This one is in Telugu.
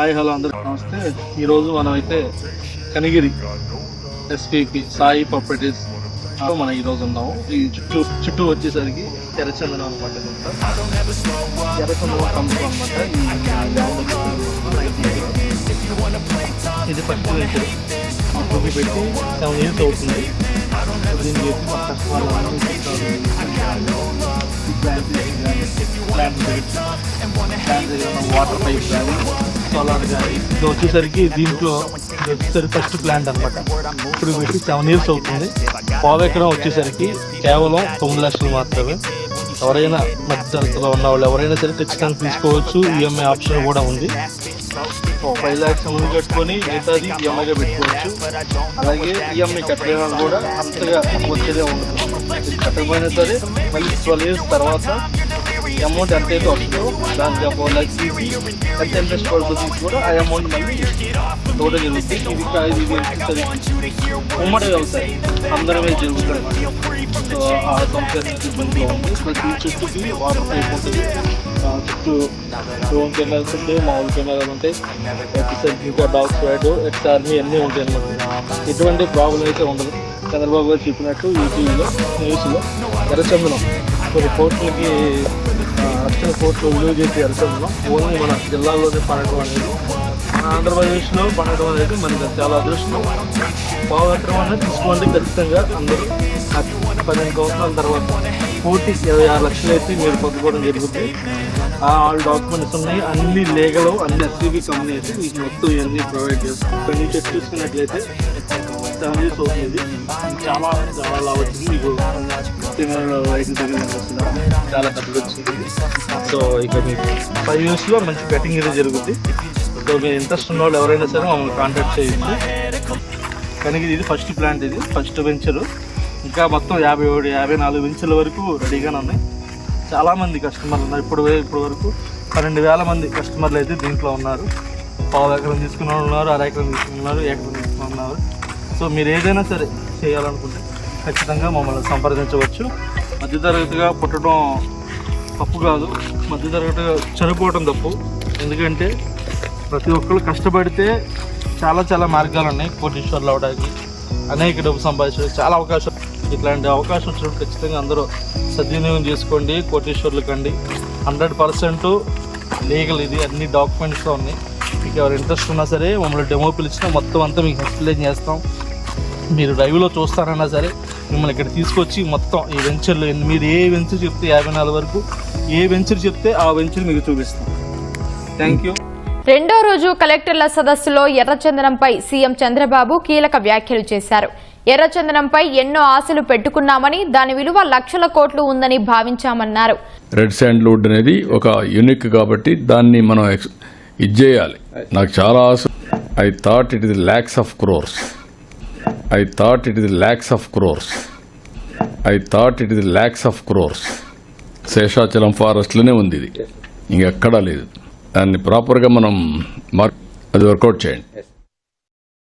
హాయ్ హలో అందరికి నమస్తే ఈరోజు మనం అయితే కనిగిరి ఎస్పీకి సాయి ప్రాపర్టీస్ మనం ఈరోజు ఉన్నాము ఈ చుట్టూ చుట్టూ వచ్చేసరికి ఎర్రచందనం అనమాట ఎర్రచందనం కంపు అనమాట ఇది ఫస్ట్ వెంచర్ అప్పుడు పెట్టి సెవెన్ ఇయర్స్ అవుతుంది దీన్ని చేసి మా కస్టమర్ అందరూ వాటర్ పైప్ కానీ సోలార్ కానీ ఇది వచ్చేసరికి దీంట్లో ఇది వచ్చేసరికి ఫస్ట్ ప్లాంట్ అనమాట ఇప్పుడు పెట్టి సెవెన్ ఇయర్స్ అవుతుంది. పావు ఎకరం వచ్చేసరికి కేవలం తొమ్మిది లక్షలు మాత్రమే. ఎవరైనా మధ్యతరగతిలో ఉన్న వాళ్ళు ఎవరైనా సరే ఖచ్చితంగా తీసుకోవచ్చు. ఈఎంఐ ఆప్షన్ కూడా ఉంది. ఒక ఫైవ్ ల్యాక్స్ ముందు కట్టుకొని మిగతాది ఈఎంఐగా పెట్టుకోవచ్చు. అలాగే ఈఎంఐ కట్టలేని వాళ్ళు కూడా అంతగా వచ్చేదే ఉండదు. కట్టకపోయినా సరే మళ్ళీ ట్వెల్వ్ ఇయర్స్ తర్వాత అమౌంట్ ఎంత అయితే వస్తుందో దానికి ఒక లైక్ తీసి ఎంత ఇంట్రెస్ట్ పడుతుంది కూడా ఆ అమౌంట్ మళ్ళీ టోటల్ జరుగుతుంది ఇది ఇది వచ్చేసరికి ఉమ్మడి వ్యవసాయం అందరమే జరుగుతుంది సో ఆ సంస్థ ఇబ్బందిలో ఉంది ప్రతి చుట్టూకి వాటర్ పైప్ ఉంటుంది చుట్టూ డ్రోన్ కెమెరాస్ ఉంటాయి మామూలు కెమెరాలు ఉంటాయి వచ్చేసరికి ఇంకా డాగ్ స్క్వాడ్ ఎక్స్ట్రా అన్నీ అన్నీ ఉంటాయి అన్నమాట ఎటువంటి ప్రాబ్లం అయితే ఉండదు. చంద్రబాబు గారు చెప్పినట్టు యూటీవీలో న్యూస్లో ఎర్రచందనం కొన్ని కోట్లకి అక్షర కోర్టులో కోట్లు విలువ చేసి ఓన్లీ మన జిల్లాలోనే పడటం అనేది మన ఆంధ్రప్రదేశ్లో పడటం అనేది మనకి చాలా అదృష్టం. పావు అనేది తీసుకోండి ఖచ్చితంగా అందరూ పదిహేను సంవత్సరాల తర్వాత కోటి ఇరవై ఆరు లక్షలు అయితే మీరు పొందుకోవడం జరుగుతుంది. ఆ ఆల్ డాక్యుమెంట్స్ ఉన్నాయి అన్ని లీగల్ అన్ని ఎస్సీబీ కంపెనీ అయితే మీకు మొత్తం ఇవన్నీ ప్రొవైడ్ చేస్తాం ఇక్కడ నుంచి వచ్చి చూసుకున్నట్లయితే అవుతుంది చాలా చాలా లాభ వచ్చింది మీకు చాలా వచ్చింది సో ఇక మీకు ఫైవ్ ఇయర్స్లో మంచి బెట్టింగ్ ఇది జరుగుతుంది సో మీరు ఇంట్రెస్ట్ ఉన్న వాళ్ళు ఎవరైనా సరే మమ్మల్ని కాంటాక్ట్ చేయండి కానీ ఇది ఫస్ట్ ప్లాంట్ ఇది ఫస్ట్ వెంచరు ఇంకా మొత్తం యాభై ఏడు యాభై నాలుగు వెంచర్ల వరకు రెడీగానే ఉన్నాయి. చాలామంది కస్టమర్లు ఉన్నారు. ఇప్పుడు ఇప్పటి వరకు పన్నెండు వేల మంది కస్టమర్లు అయితే దీంట్లో ఉన్నారు. పావు ఎకరం తీసుకున్న వాళ్ళు ఉన్నారు అర ఎకరం తీసుకున్నారు ఎకరం తీసుకున్న ఉన్నారు. సో మీరు ఏదైనా సరే చేయాలనుకుంటే ఖచ్చితంగా మమ్మల్ని సంప్రదించవచ్చు. మధ్యతరగతిగా పుట్టడం తప్పు కాదు. మధ్యతరగతిగా చనిపోవడం తప్పు. ఎందుకంటే ప్రతి ఒక్కరు కష్టపడితే చాలా చాలా మార్గాలు ఉన్నాయి కోటీశ్వర్లు అవడానికి. అనేక డబ్బు సంపాదించడానికి చాలా అవకాశం. ఇట్లాంటి అవకాశం వచ్చినప్పుడు ఖచ్చితంగా అందరూ సద్వినియోగం చేసుకోండి కోటీశ్వర్లు కండి. హండ్రెడ్ పర్సెంట్ లీగల్ ఇది. అన్ని డాక్యుమెంట్స్తో ఉన్నాయి. మీకు ఎవరు ఇంట్రెస్ట్ ఉన్నా సరే మమ్మల్ని డెమో పిలిచినా మొత్తం అంతా మీకు ఎక్స్ప్లెయిన్ చేస్తాం. మీరు లైవ్లో చూస్తారన్నా సరే మిమ్మల్ని ఇక్కడ తీసుకొచ్చి మొత్తం ఈ వెంచర్లో ఎన్ని- మీరు ఏ వెంచర్ చెప్తే యాభై నాలుగు వరకు ఏ వెంచర్ చెప్తే ఆ వెంచర్ మీకు చూపిస్తాం. థ్యాంక్ యూ రెండో రోజు కలెక్టర్ల సదస్సులో ఎర్రచందనంపై సీఎం చంద్రబాబు కీలక వ్యాఖ్యలు చేశారు. ఎర్రచందనంపై ఎన్నో ఆశలు పెట్టుకున్నామని దాని విలువ లక్షల కోట్లు ఉందని భావించామన్నారు. రెడ్ శాండ్వుడ్ అనేది ఒక యూనిక్ కాబట్టి దాన్ని మనం ఎక్స్- ఇది చేయాలి. నాకు చాలా ఆశ. I thought it is lakhs of crores I thought it is lakhs of crores I thought it is lakhs of crores Seshachalam ఫారెస్ట్లోనే ఉంది ఇది. ఇంకెక్కడా లేదు. దాన్ని ప్రాపర్గా మనం మార్ అది వర్కౌట్ చేయండి.